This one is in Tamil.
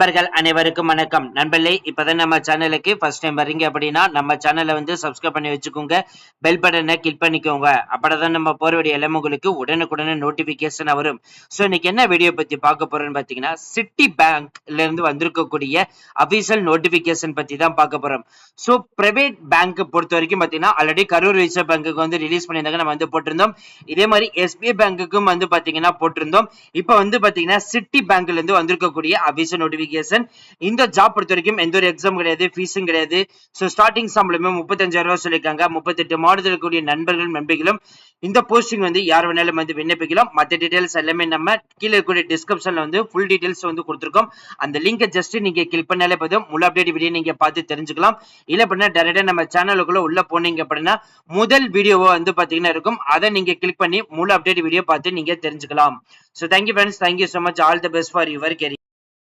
நண்பர்கள் அனைவருக்கும் வணக்கம். நண்பர்களே இப்பதான் நம்ம சேனலுக்கு ஃபர்ஸ்ட் டைம் வரீங்க அப்படின்னா நம்ம சேனலை வந்து சப்ஸ்கிரைப் பண்ணி வச்சுக்கோங்க. பெல் பட்டனை கிளிக் பண்ணிக்கோங்க. அப்படதான் நம்ம போற வேண்டிய எல்லாம் உங்களுக்கு உடனுக்குடனே நோட்டிபிகேஷன் வரும். ஸோ இன்னைக்கு என்ன வீடியோ பத்தி பார்க்க போறோம்னு பாத்தீங்கன்னா சிட்டி பேங்க்ல இருந்து வந்திருக்கக்கூடிய அபிஷியல் நோட்டிபிகேஷன் பத்தி தான் பார்க்க போறோம். ஸோ பிரைவேட் பேங்க் பொறுத்த வரைக்கும் பாத்தீங்கன்னா ஆல்ரெடி கரூர் ரிசர்வ் பேங்க்கு வந்து ரிலீஸ் பண்ணியிருந்தாங்க. நம்ம வந்து போட்டிருந்தோம். இதே மாதிரி எஸ்பிஐ பேங்க்குக்கும் வந்து பாத்தீங்கன்னா போட்டிருந்தோம். இப்போ வந்து பாத்தீங்கன்னா சிட்டி பேங்க்ல இருந்து வந்திருக்கக்கூடிய அபிஷியல் நோட்டிபிகேஷன் இந்த ஜாப் பொறுத்த வரைக்கும் எந்த ஒரு எக்ஸாம் கிடையாது ஃபீஸும் கிடையாது. ஸோ ஸ்டார்டிங் சம்பளமே முப்பத்தஞ்சாயிரம் ரூபாய் சொல்லியிருக்காங்க. முப்பத்தெட்டு மாவட்டத்தில் கூடிய நண்பர்களும் நண்பிகளும் இந்த போஸ்டிங் வந்து யார் வேணாலும் வந்து விண்ணப்பிக்கலாம். மற்ற டீடைல்ஸ் எல்லாமே நம்ம கீழே இருக்கக்கூடிய டிஸ்கிரிப்ஷன்ல வந்து ஃபுல் டீடைல்ஸ் வந்து கொடுத்துருக்கோம். அந்த லிங்கை ஜஸ்ட் நீங்க கிளிக் பண்ணாலே போதும். முழு அப்டேட் வீடியோ நீங்க பார்த்து தெரிஞ்சுக்கலாம். இல்ல அப்படின்னா டேரக்டா நம்ம சேனலுக்குள்ள உள்ள போனீங்க அப்படின்னா முதல் வீடியோவை வந்து பாத்தீங்கன்னா இருக்கும். அதை நீங்க கிளிக் பண்ணி முழு அப்டேட் வீடியோ பார்த்து நீங்க தெரிஞ்சுக்கலாம். So thank you friends thank you so much all the best for your career